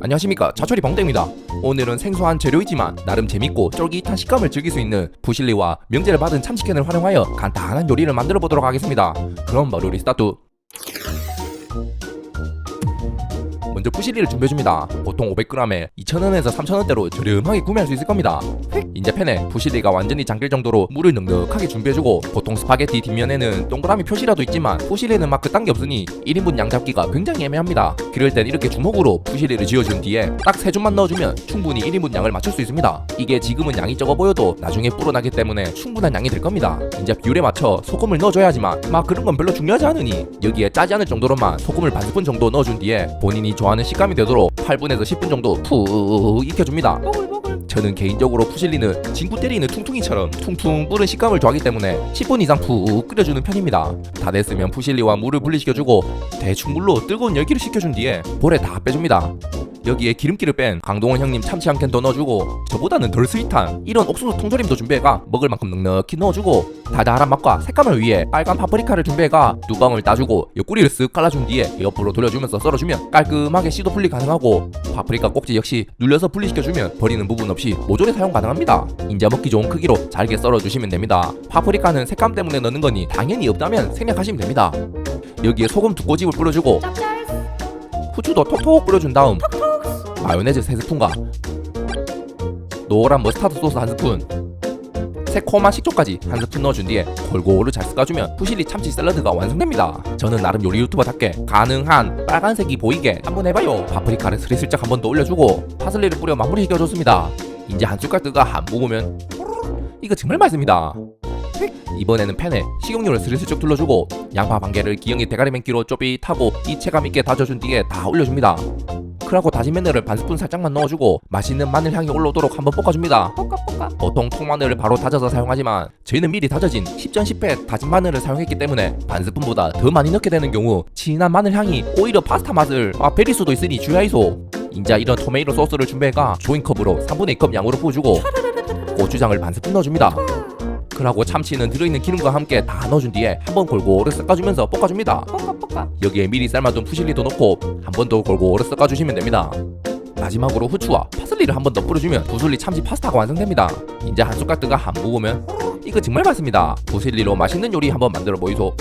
안녕하십니까. 자철이 방땡입니다. 오늘은 생소한 재료이지만 나름 재밌고 쫄깃한 식감을 즐길 수 있는 부실리와 명제를 받은 참치캔을 활용하여 간단한 요리를 만들어 보도록 하겠습니다. 그럼 바로 우리 스타트 먼저 부실리를 준비해줍니다. 보통 500g에 2,000원에서 3,000원대로 저렴하게 구매할 수 있을 겁니다. 인제 팬에 부실리가 완전히 잠길 정도로 물을 넉넉하게 준비해주고 보통 스파게티 뒷면에는 동그라미 표시라도 있지만 부실리는 막 그딴 게 없으니 1인분 양 잡기가 굉장히 애매합니다. 그럴 땐 이렇게 주먹으로 부실리를 쥐어준 뒤에 딱세 줌만 넣어주면 충분히 1인분 양을 맞출 수 있습니다. 이게 지금은 양이 적어 보여도 나중에 불어나기 때문에 충분한 양이 될 겁니다. 이제 비율에 맞춰 소금을 넣어줘야 하지만 막 그런 건 별로 중요하지 않으니 여기에 짜지 않을 정도로만 소금을 반 스푼 정도 넣어준 뒤에 본인이 좋아하는 식감이 되도록 8분에서 10분 정도 푹 익혀줍니다 저는 개인적으로 푸실리는 진구 때리는 퉁퉁이처럼 퉁퉁 뿌른 식감을 좋아하기 때문에 10분 이상 푹 끓여주는 편입니다. 다 됐으면 푸실리와 물을 분리시켜주고 대충 물로 뜨거운 열기를 식혀준 뒤에 볼에 다 빼줍니다. 여기에 기름기를 뺀 강동원 형님 참치 한 캔 더 넣어주고 저보다는 덜 스윗한 이런 옥수수 통조림도 준비해가 먹을 만큼 넉넉히 넣어주고 달달한 맛과 색감을 위해 빨간 파프리카를 준비해가 두 방울 따주고 옆구리를 쓱 갈라준 뒤에 옆으로 돌려주면서 썰어주면 깔끔하게 씨도 분리 가능하고 파프리카 꼭지 역시 눌려서 분리시켜주면 버리는 부분 없이 모조리 사용 가능합니다. 인자 먹기 좋은 크기로 잘게 썰어주시면 됩니다. 파프리카는 색감 때문에 넣는 거니 당연히 없다면 생략하시면 됩니다. 여기에 소금 두 꼬집을 뿌려주고 후추도 톡톡 뿌려준 다음 마요네즈 3스푼과 노란 머스타드 소스 1스푼 새콤한 식초까지 한 스푼 넣어준 뒤에 골고루 잘 섞어주면 푸실리 참치 샐러드가 완성됩니다. 저는 나름 요리 유튜버답게 가능한 빨간색이 보이게 한번 해봐요. 파프리카를 스리슬쩍 한번 더 올려주고 파슬리를 뿌려 마무리 시켜줬습니다. 이제 한 숟갈 뜨가 한 모으면 이거 정말 맛있습니다. 이번에는 팬에 식용유를 스리슬쩍 둘러주고 양파 반 개를 기영이 대가리 맨기로 쪼빗하고 이 체감 있게 다져준 뒤에 다 올려줍니다 크라고 다진 마늘을 반 스푼 살짝만 넣어주고 맛있는 마늘 향이 올라오도록 한번 볶아줍니다. 보통 통마늘을 바로 다져서 사용하지만 저희는 미리 다져진 10전 10회 다진 마늘을 사용했기 때문에 반 스푼보다 더 많이 넣게 되는 경우 진한 마늘 향이 오히려 파스타 맛을 아 베릴 수도 있으니 주의하이소. 인자 이런 토메이로 소스를 준비해가 조인컵으로 3분의 2컵 양으로 부어주고 고추장을 반 스푼 넣어줍니다. 그러고 참치는 들어있는 기름과 함께 다 넣어준 뒤에 한번 골고루 섞어주면서 볶아줍니다. 여기에 미리 삶아둔 푸실리도 넣고 한 번 더 골고루 섞어주시면 됩니다. 마지막으로 후추와 파슬리를 한 번 더 뿌려주면 부슬리 참치 파스타가 완성됩니다. 이제 한 숟갈 뜨가 한 모으면 이거 정말 맛있습니다. 부슬리로 맛있는 요리 한번 만들어 보이소.